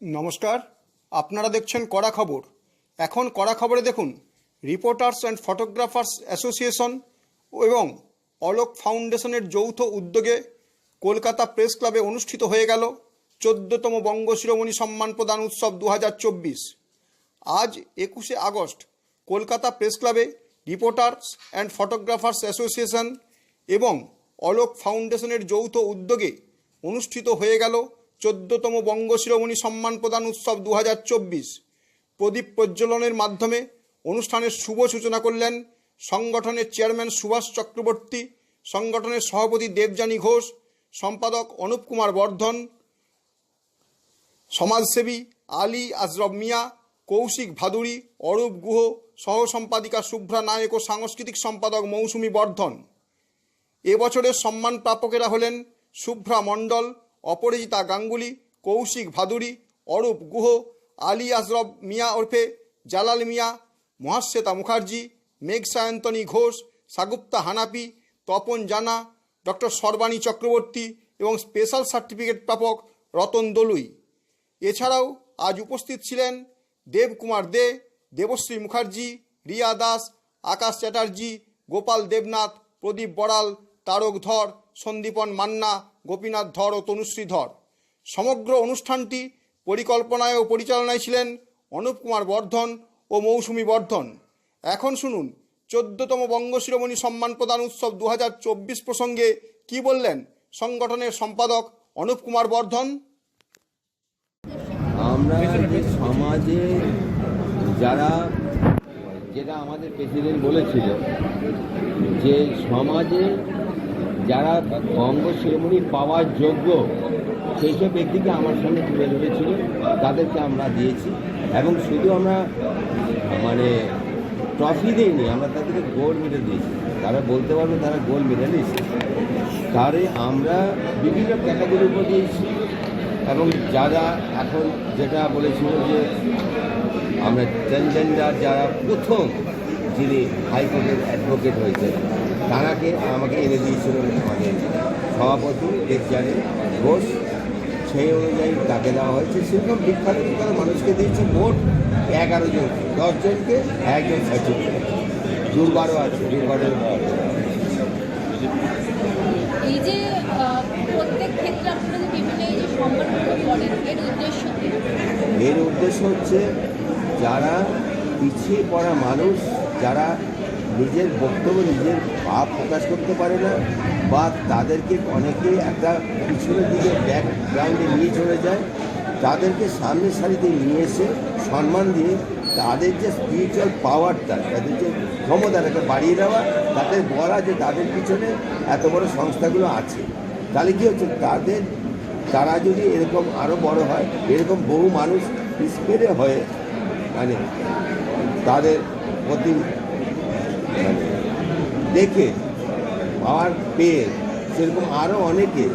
নমস্কার, আপনারা দেখছেন কড়া খবর। এখন কড়া খবরে দেখুন, রিপোর্টার্স অ্যান্ড ফটোগ্রাফার্স অ্যাসোসিয়েশন এবং অলোক ফাউন্ডেশনের যৌথ উদ্যোগে কলকাতা প্রেস ক্লাবে অনুষ্ঠিত হয়ে গেল চোদ্দতম বঙ্গ শিরোমণি সম্মান প্রদান উৎসব দু হাজার চব্বিশ। আজ একুশে আগস্ট, কলকাতা প্রেস ক্লাবে রিপোর্টার্স অ্যান্ড ফটোগ্রাফার্স অ্যাসোসিয়েশন এবং অলোক ফাউন্ডেশনের যৌথ উদ্যোগে অনুষ্ঠিত হয়ে গেল চোদ্দতম বঙ্গ শিরোমণি সম্মান প্রদান উৎসব দু হাজার চব্বিশ। প্রদীপ প্রজ্বলনের মাধ্যমে অনুষ্ঠানের শুভ সূচনা করলেন সংগঠনের চেয়ারম্যান সুভাষ চক্রবর্তী, সংগঠনের সভাপতি দেবযানী ঘোষ, সম্পাদক অনুপ কুমার বর্ধন, সমাজসেবী আলী আজরব মিয়া, কৌশিক ভাদুরী, অরূপ গুহ সহ সম্পাদিকা শুভ্রা নায়ক ও সাংস্কৃতিক সম্পাদক মৌসুমী বর্ধন। এবছরের সম্মান প্রাপকেরা হলেন শুভ্রা মণ্ডল অপরাজিতা গাঙ্গুলি, কৌশিক ভাদুরী, অরূপ গুহ, আলী আজরব মিয়া ওরফে জালাল মিয়া, মহাশ্বেতা মুখার্জি মেঘ সায়ন্তনী ঘোষ, সাগুপ্তা হানাপি, তপন জানা, ডক্টর সর্বাণী চক্রবর্তী এবং স্পেশাল সার্টিফিকেট প্রাপক রতন দলুই। এছাড়াও আজ উপস্থিত ছিলেন দেবকুমার দে, দেবশ্রী মুখার্জি, রিয়া দাস, আকাশ চ্যাটার্জি, গোপাল দেবনাথ, প্রদীপ বড়াল, তারক ধর, সন্দীপন মান্না গোপীনাথ ধর ও তনুশ্রী ধর। সমগ্র অনুষ্ঠানটি পরিকল্পনায় ও পরিচালনায় ছিলেন অনুপ কুমার বর্ধন ও মৌসুমী বর্ধন। এখন শুনুন, চোদ্দতম বঙ্গ শিরোমণি সম্মান প্রদান উৎসব দু হাজার চব্বিশ প্রসঙ্গে কি বললেন সংগঠনের সম্পাদক অনুপ কুমার বর্ধন? আমরা সমাজে যারা, যেটা আমাদের প্রেসিডেন্ট বলেছিল যে সমাজে যারা বঙ্গ শিরোমণি পাওয়ার যোগ্য সেই সব ব্যক্তিকে আমার সামনে তুলে ধরেছিল। তাদেরকে আমরা দিয়েছি। এবং শুধু আমরা মানে ট্রফি দিইনি, আমরা তাদেরকে গোল্ড মেডেল দিয়েছি। তারা বলতে পারবে তারা গোল্ড মেডেলিস্ট তারে আমরা বিভিন্ন ক্যাটাগরির উপর দিয়েছি। এবং যারা এখন যেটা বলেছিল যে, আমরা ট্রান্সজেন্ডার যারা প্রথম যিনি হাইকোর্টের অ্যাডভোকেট হয়েছে তারাকে আমাকে এনে দিয়েছিলেন আমাদের সভাপতি দেবজানি ঘোষ সেই অনুযায়ী তাকে দেওয়া হয়েছে। সেরকম বিখ্যাত বিখ্যাত মানুষকে দিয়েছি মোট এগারো জন দশজনকে একজন সার্টিফিকেট। দুর্বারও আছে দুর্বারের এই যে প্রত্যেক ক্ষেত্রে আপনারা বিভিন্ন এই যে সম্মানগুলো করেন এর উদ্দেশ্য এর উদ্দেশ্য হচ্ছে যারা পিছিয়ে পড়া মানুষ যারা নিজের বক্তব্য, নিজের ভাব প্রকাশ করতে পারে না বা তাদেরকে অনেকে একটা পিছনের দিকে ব্যাকগ্রাউন্ডে নিয়ে চলে যায়। তাদেরকে সামনের সারিতে নিয়ে এসে সম্মান দিয়ে তাদের যে স্পিরিচুয়াল পাওয়ারটা তাদের যে ক্ষমতাটাকে বাড়িয়ে দেওয়া তাদের বলা যে তাদের পিছনে এত বড় সংস্থাগুলো আছে। তাহলে কী হচ্ছে? তাদের, তারা যদি এরকম আরও বড় হয়, এরকম বহু মানুষ ইন্সপায়ার হয়ে মানে তাদের প্রতি মানে দেখে পাওয়ার পেয়ে সেরকম আরও অনেকে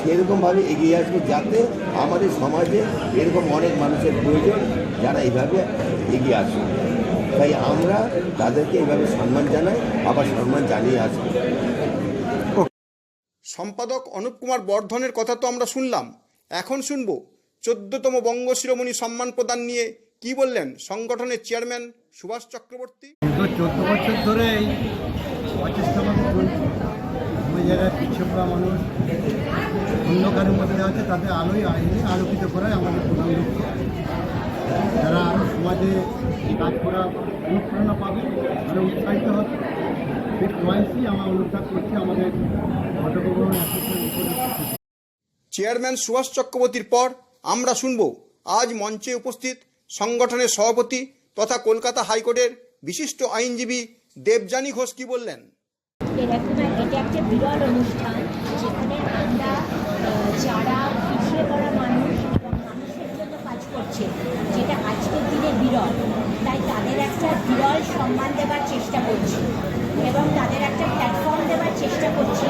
সেরকমভাবে এগিয়ে আসবে যাতে আমাদের সমাজে এরকম অনেক মানুষের প্রয়োজন যারা এইভাবে এগিয়ে আসবে। তাই আমরা তাদেরকে এইভাবে সম্মান জানাই, আবার সম্মান জানিয়ে আসব। সম্পাদক অনুপ কুমার বর্ধনের কথা তো আমরা শুনলাম। এখন শুনব চোদ্দতম বঙ্গ শিরোমণি সম্মান প্রদান নিয়ে কি বললেন সংগঠনের চেয়ারম্যান সুভাষ চক্রবর্তী? চোদ্দ বছর ধরে এই আমাদের চলছে ওই জায়গায় পিছিয়ে মানুষ অন্ধকারের মধ্যে আছে তাদের আলোয় আইনে আলোকিত করাই আমাদের প্রধান লক্ষ্য। যারা আরও সমাজে কাজ করা অনুপ্রেরণা পাবে আরও উৎসাহিত হবে সেই চয়েসই আমার অনুপ্রাণ করছি আমাদের অ্যাসোসিয়েশন চেয়ারম্যান সুভাষ চক্রবর্তীর পর আমরা শুনব আজ মঞ্চে উপস্থিত সংগঠনের সভাপতি তথা কলকাতা হাইকোর্টের বিশিষ্ট আইনজীবী দেবযানী ঘোষ কি বললেন? এটা একটা আজকের বিরল, তাই তাদের একটা বিরল সম্মান দেওয়ার চেষ্টা করছি এবং তাদের একটা প্ল্যাটফর্ম দেওয়ার চেষ্টা করছি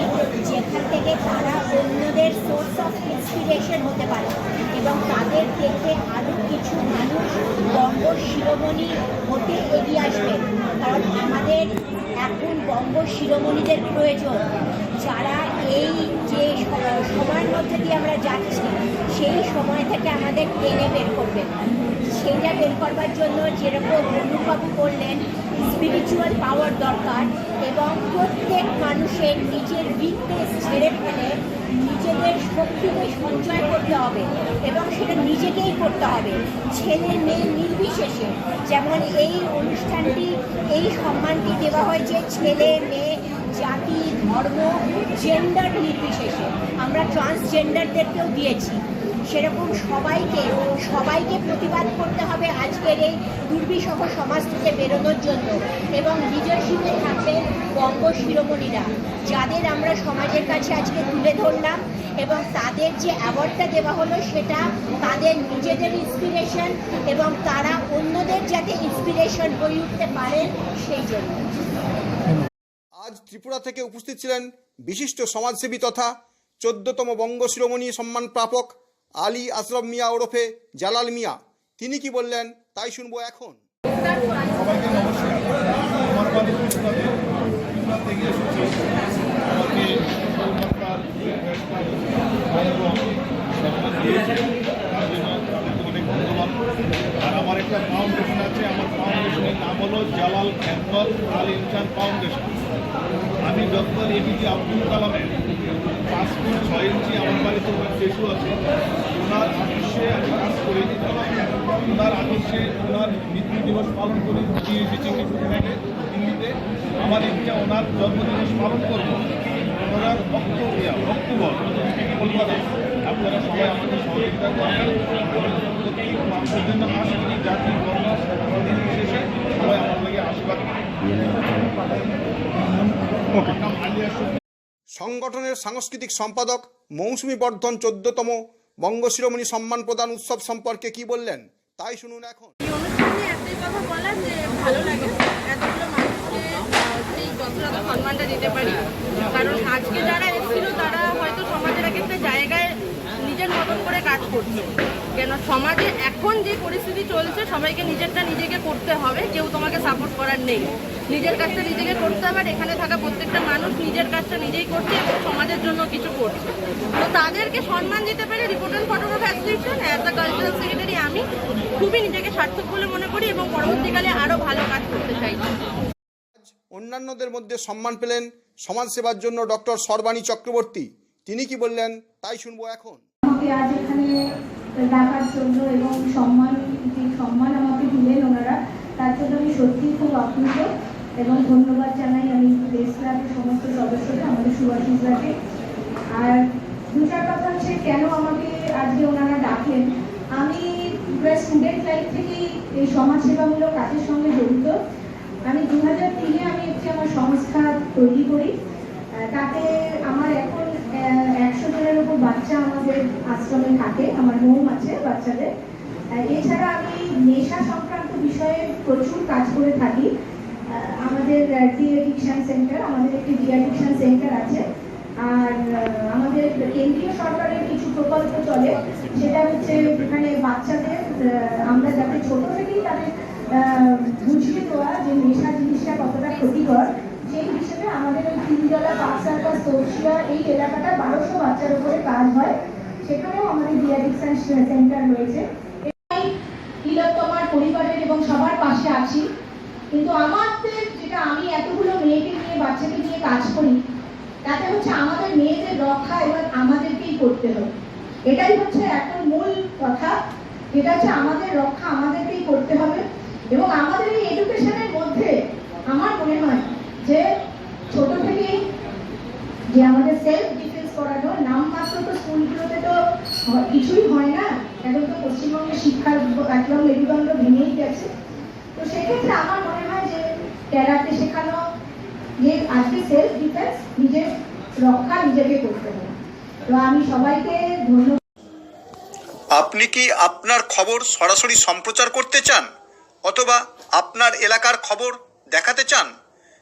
থেকে তারা অন্যদের সোর্স অফ ইন্সপিরেশন হতে পারে এবং তাদের দেখে আরও কিছু মানুষ বঙ্গ শিরোমণি হতে এগিয়ে আসবে। কারণ আমাদের এখন বঙ্গ শিরোমণিদের প্রয়োজন। যারা এই যে সময়ের মধ্যে দিয়ে আমরা যাচ্ছি, সেই সময় থেকে আমাদের টেনে বের করবেন সেইটা বের করবার জন্য যেরকম অনুভব করলেন স্পিরিচুয়াল পাওয়ার দরকার এবং প্রত্যেক মানুষের নিজের উইকনেস ছেড়ে ফেলে নিজেদের শক্তিকে সঞ্চয় করতে হবে এবং সেটা নিজেকেই করতে হবে। ছেলে মেয়ে নির্বিশেষে। যেমন এই অনুষ্ঠানটি, এই সম্মানটি দেওয়া হয়েছে ছেলে, মেয়ে, জাতি, ধর্ম জেন্ডার নির্বিশেষে। আমরা ট্রান্সজেন্ডারদেরকেও দিয়েছি। সেরকম সবাইকে সবাইকে প্রতিবাদ করতে হবে আজকের এই দুর্বিষহ সমাজ থেকে বেরোনোর জন্য। এবং লিডারশিপে থাকবে বঙ্গ শিরোমণিরা, যাদের আমরা সমাজের কাছে আজকে তুলে ধরলাম এবং তাদের যে অ্যাওয়ার্ডটা দেওয়া হলো সেটা তাদের নিজেদের ইন্সপিরেশন এবং তারা অন্যদের যাতে ইন্সপিরেশন হয়ে উঠতে পারেন সেই জন্য। আজ ত্রিপুরা থেকে উপস্থিত ছিলেন বিশিষ্ট সমাজসেবী তথা চোদ্দতম বঙ্গ শিরোমণি সম্মান প্রাপক আলী আশরফ মিয়া ওরফে জালাল মিয়া। তিনি কি বললেন, তাই শুনব এখন। আর একটা ফাউন্ডেশন আছে। আমার ফাউন্ডেশনের নাম হলো জালাল আল ফাউন্ডেশন আমি ডক্টর এপিজে আব্দুল কালামের পাঁচ ফুট ছয় ইঞ্চি ওনার শিশু আছে ওনার আদর্শে আমি কাজ করি ওনার আদর্শে ওনার মৃত্যু দিবস পালন করি টিচিং থেকে আমার ইচ্ছা ওনার জন্মদিবস পালন করব ওনার অক্টোবর অক্টোবর কলকাতা আপনারা সবাই আমাদের সহযোগিতা করবেন মানুষের জন্য কাজ করি জাতি বর্ণ নির্বিশেষে সবাই আমার লাগে আশীর্বাদ শফি সংগঠনের সাংস্কৃতিক সম্পাদক মৌসুমী বর্ধন চোদ্দতম। বঙ্গ শিরোমণি সম্মান প্রদান উৎসব সম্পর্কে কি বললেন? তাই শুনুন এখন। কারণ আজকে যারা এসেছিল, তারা হয়তো সমাজের এক একটা জায়গায় নিজের মতন করে কাজ করছে। কেন সমাজে এখন যে পরিস্থিতি চলছে সবাইকে নিজেরটা নিজেকে করতে হবে কেউ তোমাকে সাপোর্ট করার নেই। নিজের কাজটা নিজেকে করতে হবে আর এখানে থাকা প্রত্যেকটা মানুষ নিজের কাজটা নিজেই করছে এবং সমাজের জন্য কিছু করছে। তো তাদেরকে সম্মান দিতে পেরে reporter photograph association as the cultural secretary আমি খুবই নিজেকে সার্থক বলে মনে করি এবং পরবর্তীকালে আরও ভালো কাজ করতে চাই। অন্যান্যদের মধ্যে সম্মান পেলেন সমাজসেবার জন্য ডক্টর সর্বাণী চক্রবর্তী। তিনি কি বললেন তাই শুনব এখন। আজ এখানে ডাকার জন্য এবং সম্মান যে সম্মান আমাকে দিলেন ওনারা, তার জন্য আমি সত্যিই খুব আপ্লুত এবং ধন্যবাদ জানাই আমি প্রেস ক্লাবের সমস্ত সদস্যকে, আমাদের সুভাষিসদাকে আর দুটার কথা হচ্ছে, কেন আমাকে আজকে ওনারা ডাকেন? আমি প্রায় স্টুডেন্ট লাইফ থেকেই এই সমাজসেবামূলক কাজের সঙ্গে জড়িত। আমি দু হাজার তিনে আমি একটি আমার সংস্থা তৈরি করি। তাতে আমার এখন একশো জনের উপর বাচ্চা আমাদের আশ্রমে থাকে, আমার হোম আছে বাচ্চাদের। এছাড়া আমি নেশা সংক্রান্ত বিষয়ে প্রচুর কাজ করে থাকি। আমাদের ডি অ্যাডিকশন সেন্টার আমাদের একটি ডি অ্যাডিকশন সেন্টার আছে। আর আমাদের কেন্দ্রীয় সরকারের কিছু প্রকল্প চলে, সেটা হচ্ছে এখানে বাচ্চাদের আমরা যাতে ছোট থেকেই তাদের বুঝিয়ে দেওয়া যে নেশা জিনিসটা কতটা ক্ষতিকর সেই হিসেবে আমাদের ওই তিনজলা পার্ক সার্কাস এই এলাকাটা বারোশো বাচ্চার উপরে কাজ হয়। সেখানেও আমাদের ডিয়াডিকশন সেন্টার রয়েছে। এটাই তিলোত্তমার পরিবারের এবং সবার পাশে আছি। কিন্তু আমাদের যেটা আমি এতগুলো মেয়েকে নিয়ে, বাচ্চাকে নিয়ে কাজ করি, তাতে হচ্ছে আমাদের মেয়েদের রক্ষা এবার আমাদেরকেই করতে হবে এটাই হচ্ছে এখন মূল কথা। যেটা হচ্ছে আমাদের রক্ষা আমাদেরকেই করতে হবে। এবং আমাদের এই এডুকেশনের মধ্যে আমার মনে হয় যে ছোট থেকেই যে আমাদের সেলফ ডিফেন্স করানো, নামমাত্র তো স্কুলগুলোতে তো কিছুই হয় না। এখন তো পশ্চিমবঙ্গের শিক্ষার একদম মেরুদণ্ড ভেঙেই গেছে। তো সেক্ষেত্রে আমার মনে হয় যে ক্যারাটে শেখানো যে আজকে সেলফ ডিফেন্স নিজের রক্ষা নিজেকে করতে হবে। তো আমি সবাইকে ধন্যবাদ আপনি কি আপনার খবর সরাসরি সম্প্রচার করতে চান? অথবা আপনার এলাকার খবর দেখাতে চান?